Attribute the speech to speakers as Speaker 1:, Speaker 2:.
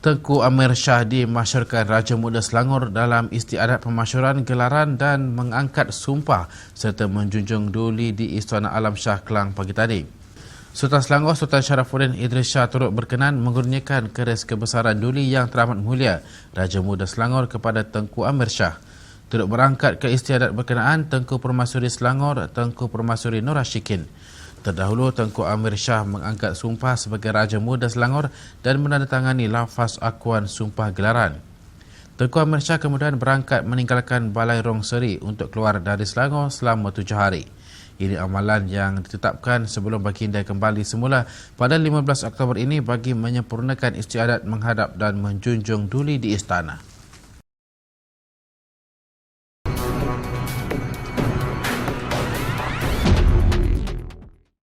Speaker 1: Tengku Amir Shah dimasyurkan Raja Muda Selangor dalam istiadat pemasyuran gelaran dan mengangkat sumpah serta menjunjung duli di Istana Alam Shah Kelang pagi tadi. Sultan Selangor Sultan Syarafuddin Idris Shah turut berkenan mengurniakan keris kebesaran duli yang teramat mulia Raja Muda Selangor kepada Tengku Amir Shah. Turut berangkat ke istiadat berkenaan Tengku Permasuri Selangor, Tengku Permasuri Nur Ashikin. Terdahulu Tengku Amir Shah mengangkat sumpah sebagai Raja Muda Selangor dan menandatangani lafaz akuan sumpah gelaran. Tengku Amir Shah kemudian berangkat meninggalkan Balai Rong Seri untuk keluar dari Selangor selama tujuh hari. Ini amalan yang ditetapkan sebelum baginda kembali semula pada 15 Oktober ini bagi menyempurnakan istiadat menghadap dan menjunjung duli di istana.